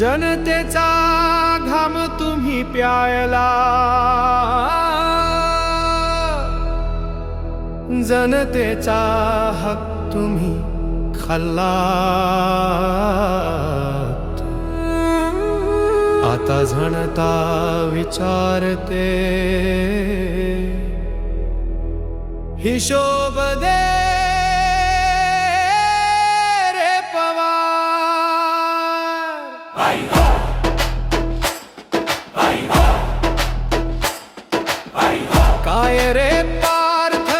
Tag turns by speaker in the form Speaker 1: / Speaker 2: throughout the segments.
Speaker 1: जनतेचा घाम तुम्ही प्यायला. जनतेचा हक तुम्ही खाल्ला आता जनता विचारते. हिशोब दे काय रे पार्थ?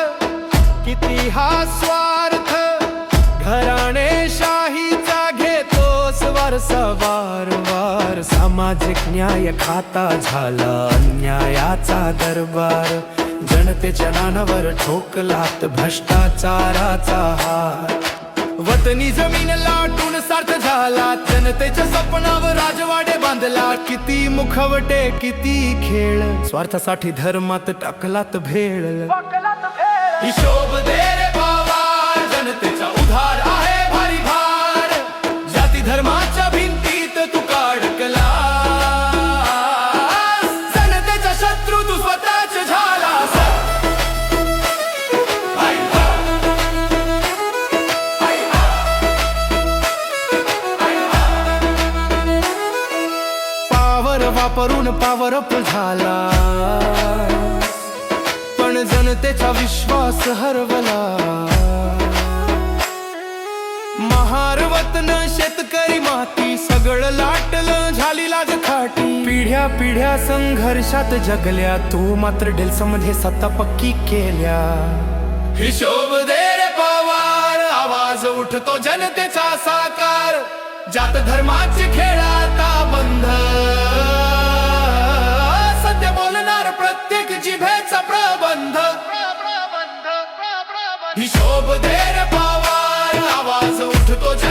Speaker 1: किती हा स्वार्थ? घेतो घेतोस वारसा वारंवार. सामाजिक न्याय खाता झाला अन्यायाचा दरबार. जनतेच्या नानावर ठोकलात भ्रष्टाचाराचा हार. वतनी जमीन लाटून सार्थ झाला. जनतेच्या स्वप्नावर राजवाडे बांधला. किती मुखवटे किती खेळ. स्वार्थासाठी धर्मात टाकलात भेळ. हिशोब दे रे पवार जनतेचा वापरून पावर अप झाला. पण जनतेचा विश्वास हरवला. महारवतन शेतकरी माती सगळं लाटलं झाली लाज खाटी. पिढ्या पिढ्या संघर्षात जगल्या तू मात्र डेल्समधे सत्ता पक्की केल्या. हिशोब दे रे पवार आवाज उठतो जनतेचा साकार. जात धर्माचे खेळाता बंध हिशोब दे रे पवार. आवाज उठतो जनतेचा